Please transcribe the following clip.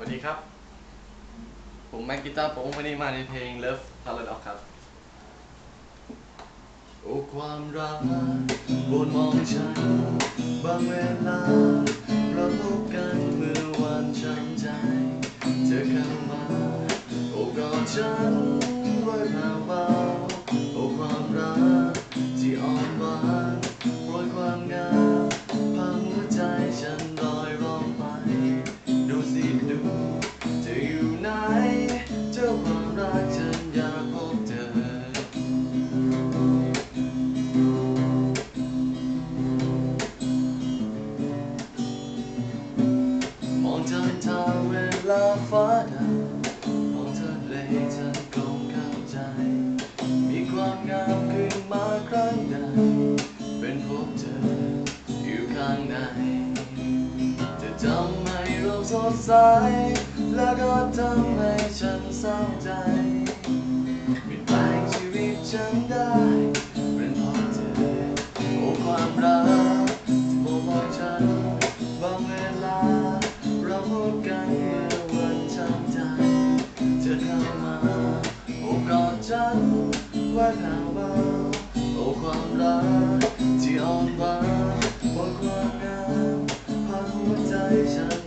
สวัสดีครับ ผมแม็กกีตาร์โป้งวันนี้มาในเพลง Love Paradox ครับ โอ้ความรักบนมองฉัน บางเวลา เราพบกันเมื่อวันช้ำใจ เธอเข้ามา โอ้กอดฉันไว้แผ่วเเธอทางเวลาฟ้าดับมองทะเลยฉันคงเข้าใจ มีความงามขึ้นมาครั้งใดเป็นพบเธออยู่ข้างในจะทำให้เราสดใส และก็ทำให้ฉันเศร้าใจเปลี่ยนแปลงชีวิตฉัน โอ้กอดจันไว้หนาวเบาโอ้ความรักที่อ่อนหวานบนความงามผ่านหัวใจฉัน